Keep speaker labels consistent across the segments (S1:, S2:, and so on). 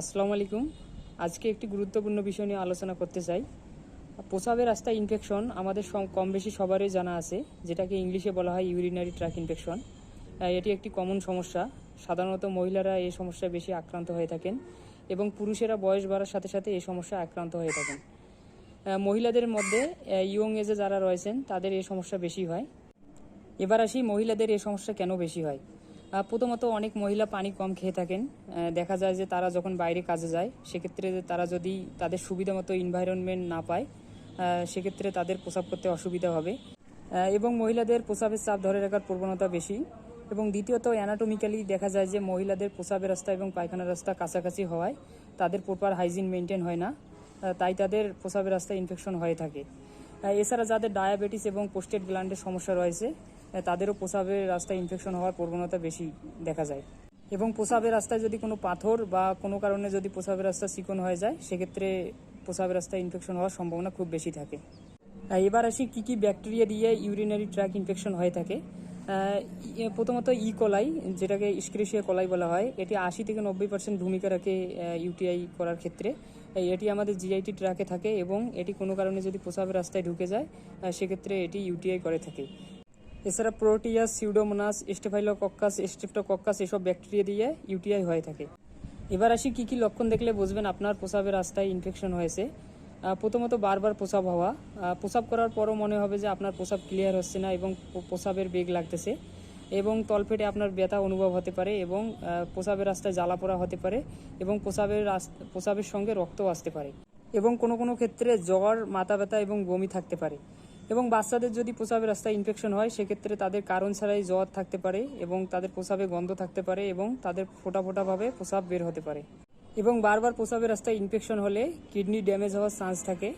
S1: আসসালামু আলাইকুম। আজকে একটি গুরুত্বপূর্ণ বিষয় নিয়ে আলোচনা করতে চাই। প্রসাবের রাস্তায় ইনফেকশন আমাদের কম বেশি সবারই জানা আছে, যেটাকে ইংলিশে বলা হয় ইউরিনারি ট্র্যাক ইনফেকশন এটি একটি কমন সমস্যা। সাধারণত মহিলারা এই সমস্যায় বেশি আক্রান্ত হয়ে থাকেন এবং পুরুষেরা বয়স বাড়ার সাথে সাথে এই সমস্যায় আক্রান্ত হয়ে থাকেন। মহিলাদের মধ্যে ইয়ং এজে যারা রয়েছেন, তাদের এই সমস্যা বেশি হয়। এবার আসি মহিলাদের এই সমস্যা কেন বেশি হয়? প্রথমত অনেক মহিলা পানি কম খেয়ে থাকেন। দেখা যায় যে তারা যখন বাইরে কাজে যায়, সেক্ষেত্রে তারা যদি তাদের সুবিধা মতো এনভায়রনমেন্ট না পায় সেক্ষেত্রে তাদের প্রসাব করতে অসুবিধা হবে। এবং মহিলাদের প্রসাবের চাপ ধরে রাখার প্রবণতা বেশি। এবং দ্বিতীয়ত অ্যানাটমিক্যালি দেখা যায় যে মহিলাদের প্রসাবের রাস্তা এবং পায়খানার রাস্তা কাছাকাছি হওয়ায় তাদের প্রপার হাইজিন মেনটেন হয় না। তাই তাদের প্রসাবের রাস্তায় ইনফেকশন হয়ে থাকে। এছাড়া যাদের ডায়াবেটিস এবং পোস্টেড গ্ল্যান্ডের সমস্যা রয়েছে তাদেরও প্রসাবের রাস্তায় ইনফেকশন হওয়ার প্রবণতা বেশি দেখা যায়। এবং প্রসাবের রাস্তায় যদি কোনো পাথর বা কোনো কারণে যদি প্রসাবের রাস্তা চিকন হয়ে যায়, সেক্ষেত্রে প্রসাবের রাস্তায় ইনফেকশন হওয়ার সম্ভাবনা খুব বেশি থাকে। এবার আসি কি কি ব্যাকটেরিয়া দিয়ে ইউরিনারি ট্র্যাক ইনফেকশন হয়ে থাকে। প্রথমত ই কলাই, যেটাকে স্ক্রেশিয়া কলাই বলা হয়, এটি আশি থেকে নব্বই পার্সেন্ট ভূমিকা রাখে ইউটিআই করার ক্ষেত্রে। এটি আমাদের জিআইটি ট্র্যাকে থাকে এবং এটি কোনো কারণে যদি প্রসাবের রাস্তায় ঢুকে যায় সেক্ষেত্রে এটি ইউটিআই করে থাকে। এছাড়া প্রোটিয়াস সিউডোমোনাস, স্টেফাইলোকক্কাস স্টেফটোকক্কাস এসব ব্যাকটেরিয়া দিয়ে ইউটিআই হয়ে থাকে। এবার আসি কি কি লক্ষণ দেখলে বুঝবেন আপনার প্রসাবের রাস্তায় ইনফেকশন হয়েছে। প্রথমত বারবার প্রসাব হওয়া। প্রসাব করার পরও মনে হবে যে আপনার প্রসাব ক্লিয়ার হচ্ছে না এবং প্রসাবের বেগ লাগতেছে এবং তলপেটে আপনার ব্যথা অনুভব হতে পারে এবং প্রসাবের রাস্তায় জ্বালা পোড়া হতে পারে এবং প্রসাবের রাস- প্রসাবের সঙ্গে রক্তও আসতে পারে এবং কোনো কোনো ক্ষেত্রে জ্বর, মাথা ব্যথা এবং বমি থাকতে পারে। এবং বাচ্চাদের যদি প্রসাবের রাস্তায় ইনফেকশন হয়, সেক্ষেত্রে তাদের কারণ ছাড়াই জ্বর থাকতে পারে এবং তাদের প্রসাবে গন্ধ থাকতে পারে এবং তাদের ফোটা ফোটাভাবে প্রসাব বের হতে পারে। এবং বারবার প্রসাবের রাস্তায় ইনফেকশন হলে কিডনি ড্যামেজ হওয়ার চান্স থাকে।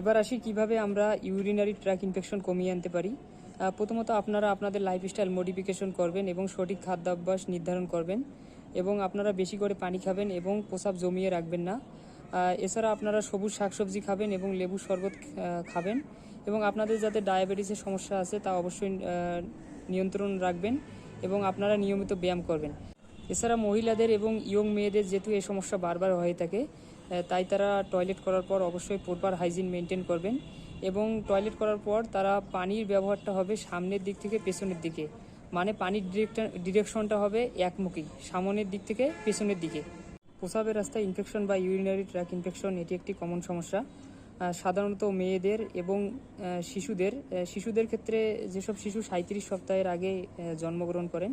S1: এবার আসি কীভাবে আমরা ইউরিনারি ট্র্যাক ইনফেকশন কমিয়ে আনতে পারি। প্রথমত আপনারা আপনাদের লাইফস্টাইল মডিফিকেশন করবেন এবং সঠিক খাদ্যাভ্যাস নির্ধারণ করবেন এবং আপনারা বেশি করে পানি খাবেন এবং প্রসাব জমিয়ে রাখবেন না। এছাড়া আপনারা সবুজ শাকসবজি খাবেন এবং লেবু শরবত খাবেন। এবং আপনাদের যাতে ডায়াবেটিসের সমস্যা আছে, তা অবশ্যই নিয়ন্ত্রণ রাখবেন এবং আপনারা নিয়মিত ব্যায়াম করবেন। এছাড়া মহিলাদের এবং ইয়ং মেয়েদের যেহেতু এই সমস্যা বারবার হয়ে থাকে তাই তারা টয়লেট করার পর অবশ্যই প্রপার হাইজিন মেনটেন করবেন এবং টয়লেট করার পর তারা পানির ব্যবহারটা হবে সামনের দিক থেকে পেছনের দিকে। মানে পানির ডিরেকশনটা হবে একমুখী, সামনের দিক থেকে পেছনের দিকে। প্রসাবের রাস্তায় ইনফেকশন বা ইউরিনারি ট্র্যাক ইনফেকশন, এটি একটি কমন সমস্যা। সাধারণত মেয়েদের এবং শিশুদের শিশুদের ক্ষেত্রে যেসব শিশু সাঁত্রিশ সপ্তাহের আগে জন্মগ্রহণ করেন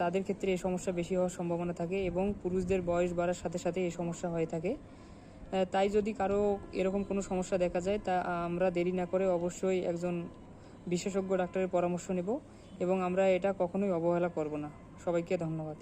S1: তাদের ক্ষেত্রে এই সমস্যা বেশি হওয়ার সম্ভাবনা থাকে এবং পুরুষদের বয়স বাড়ার সাথে সাথে এই সমস্যা হয়ে থাকে। তাই যদি কারও এরকম কোনো সমস্যা দেখা যায়, তা আমরা দেরি না করে অবশ্যই একজন বিশেষজ্ঞ ডাক্তারের পরামর্শ নেব এবং আমরা এটা কখনোই অবহেলা করব না। সবাইকে ধন্যবাদ।